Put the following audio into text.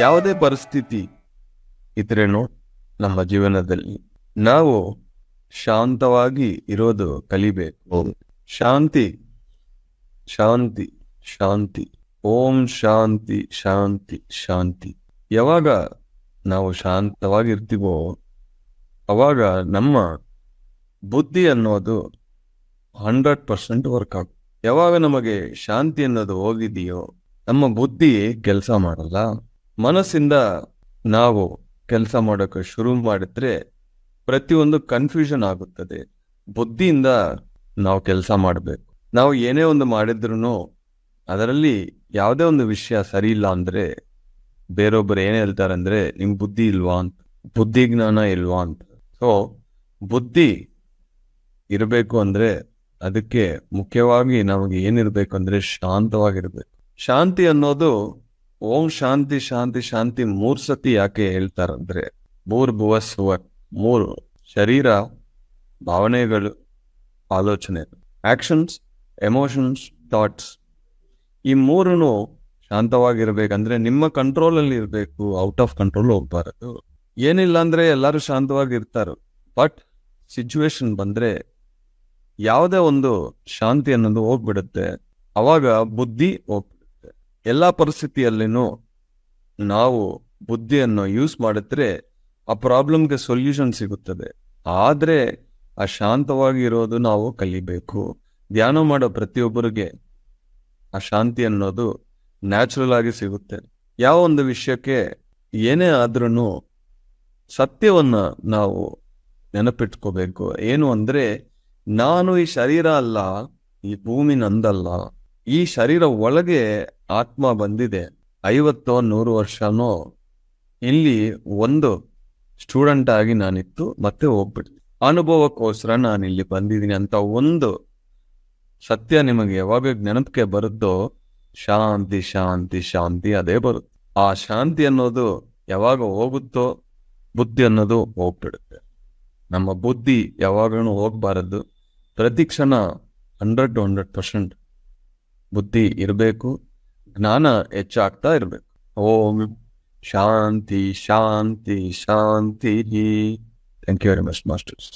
ಯಾವುದೇ ಪರಿಸ್ಥಿತಿ ಇದ್ರೇನು ನಮ್ಮ ಜೀವನದಲ್ಲಿ. ನಾವು ಶಾಂತವಾಗಿ ಇರೋದು ಕಲಿಬೇಕು. ಶಾಂತಿ ಶಾಂತಿ ಶಾಂತಿ. ಓಂ ಶಾಂತಿ ಶಾಂತಿ ಶಾಂತಿ. ಯಾವಾಗ ನಾವು ಶಾಂತವಾಗಿರ್ತೀವೋ, ಅವಾಗ ನಮ್ಮ ಬುದ್ಧಿ ಅನ್ನೋದು ಹಂಡ್ರೆಡ್ ಪರ್ಸೆಂಟ್ ವರ್ಕ್ ಆಗ, ಯಾವಾಗ ನಮಗೆ ಶಾಂತಿ ಅನ್ನೋದು ಹೋಗಿದೆಯೋ, ನಮ್ಮ ಬುದ್ಧಿ ಕೆಲಸ ಮಾಡಲ್ಲ. ಮನಸ್ಸಿಂದ ನಾವು ಕೆಲಸ ಮಾಡೋಕೆ ಶುರು ಮಾಡಿದ್ರೆ ಪ್ರತಿಯೊಂದು ಕನ್ಫ್ಯೂಷನ್ ಆಗುತ್ತದೆ. ಬುದ್ಧಿಯಿಂದ ನಾವು ಕೆಲಸ ಮಾಡಬೇಕು. ನಾವು ಏನೇ ಒಂದು ಮಾಡಿದ್ರು ಅದರಲ್ಲಿ ಯಾವುದೇ ಒಂದು ವಿಷಯ ಸರಿ ಇಲ್ಲ ಅಂದ್ರೆ ಬೇರೊಬ್ಬರು ಏನ್ ಹೇಳ್ತಾರೆ ಅಂದರೆ ಬುದ್ಧಿ ಇಲ್ವಾ ಅಂತ. ಬುದ್ಧಿ ಜ್ಞಾನ ಇಲ್ವಾ ಅಂತ. ಸೊ ಬುದ್ಧಿ ಇರಬೇಕು ಅಂದ್ರೆ ಅದಕ್ಕೆ ಮುಖ್ಯವಾಗಿ ನಮಗೆ ಏನಿರ್ಬೇಕು ಅಂದ್ರೆ ಶಾಂತವಾಗಿರ್ಬೇಕು. ಶಾಂತಿ ಅನ್ನೋದು ಓಂ ಶಾಂತಿ ಶಾಂತಿ ಶಾಂತಿ ಮೂರ್ ಸತಿ ಯಾಕೆ ಹೇಳ್ತಾರಂದ್ರೆ ಮೂರ್ ಭುವಸ್ವ ಮೂರು ಶರೀರ ಭಾವನೆಗಳು, ಆಲೋಚನೆ ಆಕ್ಷನ್ಸ್ ಎಮೋಷನ್ಸ್ ಥಾಟ್ಸ್ ಈ ಮೂರನ್ನು ಶಾಂತವಾಗಿರ್ಬೇಕಂದ್ರೆ ನಿಮ್ಮ ಕಂಟ್ರೋಲ್ ಅಲ್ಲಿ ಇರಬೇಕು ಔಟ್ ಆಫ್ ಕಂಟ್ರೋಲ್ ಹೋಗ್ಬಾರದು. ಏನಿಲ್ಲ ಅಂದ್ರೆ ಎಲ್ಲರೂ ಶಾಂತವಾಗಿ ಇರ್ತಾರೆ ಬಟ್ ಸಿಚುವೇಶನ್ ಬಂದ್ರೆ ಯಾವುದೇ ಒಂದು ಶಾಂತಿ ಅನ್ನೋದು ಹೋಗ್ಬಿಡುತ್ತೆ. ಅವಾಗ ಬುದ್ಧಿ ಹೋಗ್ಬಿಡುತ್ತೆ. ಎಲ್ಲಾ ಪರಿಸ್ಥಿತಿಯಲ್ಲಿನೂ ನಾವು ಬುದ್ಧಿಯನ್ನು ಯೂಸ್ ಮಾಡಿದ್ರೆ ಆ ಪ್ರಾಬ್ಲಮ್ಗೆ ಸೊಲ್ಯೂಷನ್ ಸಿಗುತ್ತದೆ. ಆದರೆ ಆ ಶಾಂತವಾಗಿ ಇರೋದು ನಾವು ಕಲಿಬೇಕು. ಧ್ಯಾನ ಮಾಡೋ ಪ್ರತಿಯೊಬ್ಬರಿಗೆ ಆ ಶಾಂತಿ ಅನ್ನೋದು ನ್ಯಾಚುರಲ್ ಆಗಿ ಸಿಗುತ್ತೆ. ಯಾವ ಒಂದು ವಿಷಯಕ್ಕೆ ಏನೇ ಆದ್ರೂ ಸತ್ಯವನ್ನ ನಾವು ನೆನಪಿಟ್ಕೋಬೇಕು. ಏನು ಅಂದ್ರೆ, ನಾನು ಈ ಶರೀರ ಅಲ್ಲ, ಈ ಭೂಮಿ ನಂದಲ್ಲ ಈ ಶರೀರ ಒಳಗೆ ಆತ್ಮ ಬಂದಿದೆ. ಐವತ್ತೋ ನೂರು ವರ್ಷನೋ ಇಲ್ಲಿ ಒಂದು ಸ್ಟೂಡೆಂಟ್ ಆಗಿ ನಾನಿತ್ತು, ಮತ್ತೆ ಹೋಗ್ಬಿಡ್ತೀನಿ ಅನುಭವಕ್ಕೋಸ್ಕರ ನಾನು ಇಲ್ಲಿ ಬಂದಿದ್ದೀನಿ ಅಂತ ಒಂದು ಸತ್ಯ ನಿಮಗೆ ಯಾವಾಗ ನೆನಪಿಗೆ ಬರುತ್ತೋ, ಶಾಂತಿ ಶಾಂತಿ ಶಾಂತಿ ಅದೇ ಬರುತ್ತೆ. ಆ ಶಾಂತಿ ಅನ್ನೋದು ಯಾವಾಗ ಹೋಗುತ್ತೋ, ಬುದ್ಧಿ ಅನ್ನೋದು ಹೋಗ್ಬಿಡುತ್ತೆ. ನಮ್ಮ ಬುದ್ಧಿ ಯಾವಾಗಲೂ ಹೋಗ್ಬಾರದು. ಪ್ರತಿ ಕ್ಷಣ ಹಂಡ್ರೆಡ್ ಟು ಹಂಡ್ರೆಡ್ ಪರ್ಸೆಂಟ್ ಬುದ್ಧಿ ಇರಬೇಕು ಜ್ಞಾನ ಹೆಚ್ಚಾಗ್ತಾ ಇರಬೇಕು. ಓಂ ಶಾಂತಿ ಶಾಂತಿ ಶಾಂತಿ. Thank you very much masters